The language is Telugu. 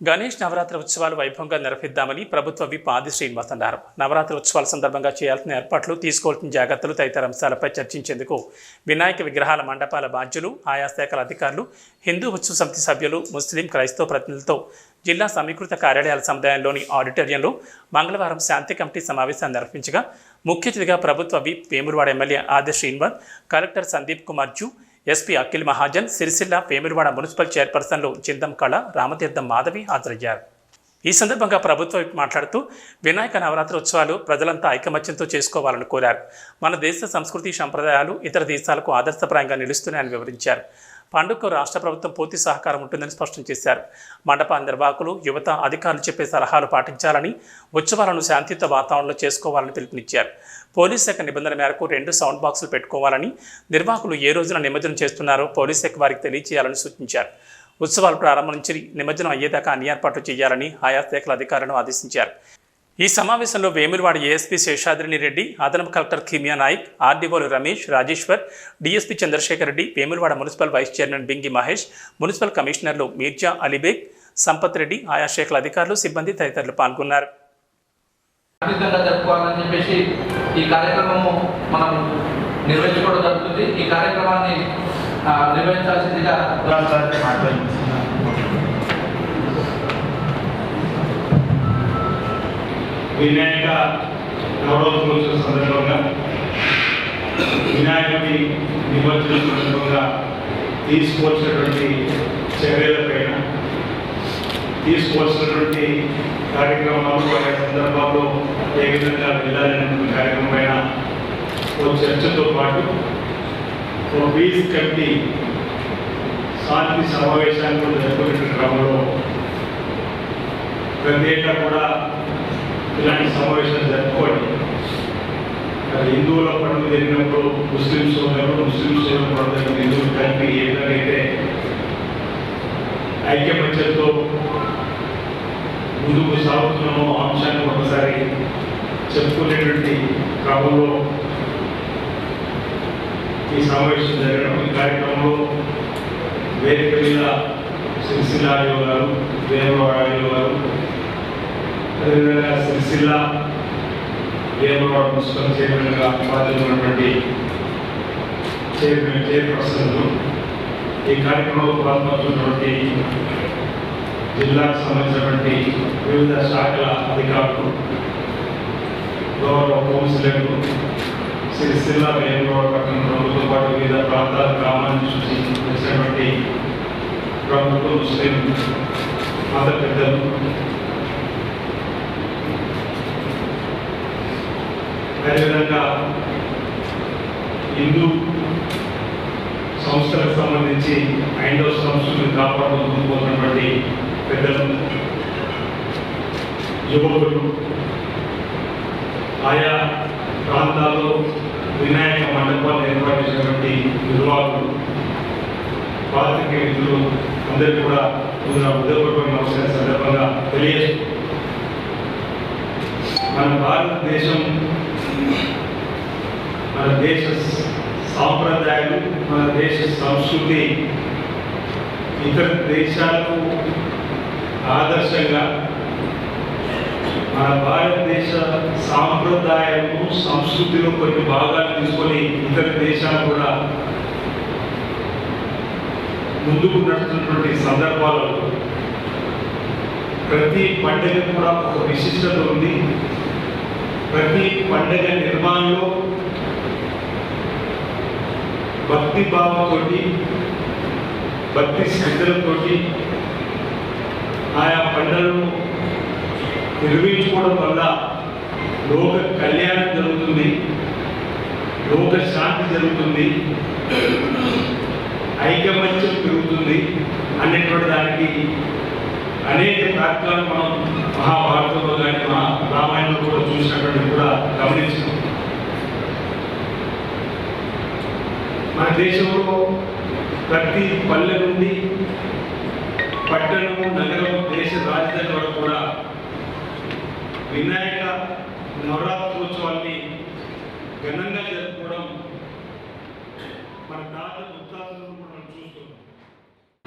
గణేష్ నవరాత్రి ఉత్సవాలు వైభవంగా నిర్వహిద్దామని ప్రభుత్వ విప్ ఆది శ్రీనివాస్ అన్నారు. నవరాత్రి ఉత్సవాల సందర్భంగా చేయాల్సిన ఏర్పాట్లు తీసుకోవాల్సిన జాగ్రత్తలు తదితర అంశాలపై చర్చించేందుకు వినాయక విగ్రహాల మండపాల బాధ్యులు ఆయా శాఖల అధికారులు హిందూ ఉత్సవ సమితి సభ్యులు ముస్లిం క్రైస్తవ ప్రతినిధులతో జిల్లా సమీకృత కార్యాలయాల సముదాయంలోని ఆడిటోరియంలో మంగళవారం శాంతి కమిటీ సమావేశాన్ని నిర్వహించగా ముఖ్య అతిథిగా ప్రభుత్వ whip Vemulawada MLA Aadi Srinivas collector Sandeep Kumar Jha SP Akhil Mahajan Sircilla పేమిరివాడ municipal చైర్పర్సన్లు చిందం కళ రామతీర్థం మాధవి హాజరయ్యారు. ఈ సందర్భంగా ప్రభుత్వం మాట్లాడుతూ వినాయక నవరాత్రి ఉత్సవాలు ప్రజలంతా ఐకమత్యంతో చేసుకోవాలని కోరారు. మన దేశ సంస్కృతి సంప్రదాయాలు ఇతర దేశాలకు ఆదర్శప్రాయంగా నిలుస్తున్నాయని వివరించారు. పండుగకు రాష్ట్ర ప్రభుత్వం పూర్తి సహకారం ఉంటుందని స్పష్టం చేశారు. మండప నిర్వాహకులు యువత అధికారులు చెప్పే సలహాలు పాటించాలని ఉత్సవాలను శాంతియుత వాతావరణంలో చేసుకోవాలని పిలుపునిచ్చారు. పోలీస్ శాఖ నిబంధన మేరకు రెండు సౌండ్ బాక్సులు పెట్టుకోవాలని నిర్వాహకులు ఏ రోజున నిమజ్జనం చేస్తున్నారో పోలీస్ శాఖ వారికి తెలియజేయాలని సూచించారు. ఉత్సవాలు ప్రారంభం నుంచి నిమజ్జనం అయ్యేదాకా అన్ని ఏర్పాట్లు చేయాలని ఆయా శాఖల అధికారులను ఆదేశించారు. ఈ సమావేశంలో వేములవాడ ఏఎస్పీ శేషాద్రిని రెడ్డి అదనపు collector Kimiya Naik ఆర్డీఓలు Ramesh Rajeshwar DSP Chandrashekar Reddy Vemulawada municipal vice chairman Bingi Mahesh municipal కమిషనర్లు మీర్జా అలీబేగ్ సంపత్ రెడ్డి ఆయా శాఖల అధికారులు సిబ్బంది తదితరులు పాల్గొన్నారు. ఈ కార్యక్రమము మనం నిర్వహించుకోవడం జరుగుతుంది. ఈ కార్యక్రమాన్ని నిర్వహించాల్సిందిగా వినాయక గౌరవోత్సవం సందర్భంగా వినాయకుడి నిమజ్జనం సందర్భంగా తీసుకోవాల్సినటువంటి చర్యలపైన తీసుకోవాల్సినటువంటి కార్యక్రమాలు ఆయా సందర్భాల్లో ఏ విధంగా వెళ్ళాలనే కార్యక్రమం పైన ఓ చర్చతో పాటు ఓ పీస్ కమిటీ శాంతి సమావేశాన్ని కూడా జరుపుకునే క్రమంలో ప్రతి ఏటా కూడా ఇలాంటి సమావేశాలు జరుపుకోండి మరి హిందువుల పండుగ జరిగినప్పుడు ముస్లిమ్స్ ఉన్నప్పుడు ముస్లిమ్స్ పండుగ హిందువులు కలిపి ఏ విధంగా అయితే ఐక్యమత్యంతో ముందుకు సాగుతున్నామో అంశాన్ని ఒకసారి చెప్పుకునేటువంటి క్రమంలో ఈ సమావేశం జరగడం ఈ కార్యక్రమంలో వేదిక మీద సిరిసిల్ల ఆయోగాలు దేవ వేమవాడ గారు అదేవిధంగా సిరిసిల్ల వేమవాడ పుస్తకం చైర్మన్గా బాధ్యత ఉన్నటువంటి చైర్మన్ చైర్పర్సన్లు ఈ కార్యక్రమంలో పాల్గొంటున్నటువంటి జిల్లాకు సంబంధించినటువంటి వివిధ శాఖల అధికారులు గౌరవ కౌన్సిలర్లు సిరిసిల్ల వేమవాడ పట్టణంతో పాటు వివిధ ప్రాంతాల గ్రామాల నుంచి వచ్చినటువంటి ప్రభుత్వ ముస్లిం మత పెద్దలు అదేవిధంగా హిందూ సంస్థలకు సంబంధించి ఐదవ సంస్కృతిని కాపాడుకుంటున్నటువంటి పెద్దలు యువకులు ఆయా ప్రాంతాల్లో వినాయక మండపాలు ఏర్పాటు చేసినటువంటి నిర్వాహకులు పాత్రికేయులు అందరికీ కూడా నా ఉదయపూర్వక సందర్భంగా తెలియజేస్తూ మన భారతదేశం మన దేశ సాంప్రదాయాలు మన దేశ సంస్కృతి ఇతర దేశాలకు ఆదర్శంగా మన భారతదేశ సాంప్రదాయము సంస్కృతిలో కొన్ని భాగాలు తీసుకొని ఇతర దేశాలు కూడా ముందుకు నడుస్తున్నటువంటి సందర్భాలలో ప్రతి పండుగ కూడా ఒక విశిష్టత ఉంది. ప్రతి పండుగ నిర్మాణంలో భక్తి భావంతోటి భక్తి శ్రద్ధలతోటి ఆయా పండుగలను నిర్వహించుకోవడం వల్ల లోక కళ్యాణం జరుగుతుంది లోక శాంతి జరుగుతుంది ఐకమత్యం పెరుగుతుంది అనేటువంటి దానికి అనేక ప్రాంతాలు మనం మహాభారతంలో కానీ మన రామాయణంలో కూడా చూసినటువంటి కూడా గమనించాం. మన దేశంలో ప్రతి పల్లె నుండి పట్టణము నగరం దేశ రాజధాని వరకు కూడా వినాయక నవరాత్రోత్సవాన్ని ఘనంగా జరుపుకోవడం మన తాత వృత్తాంతం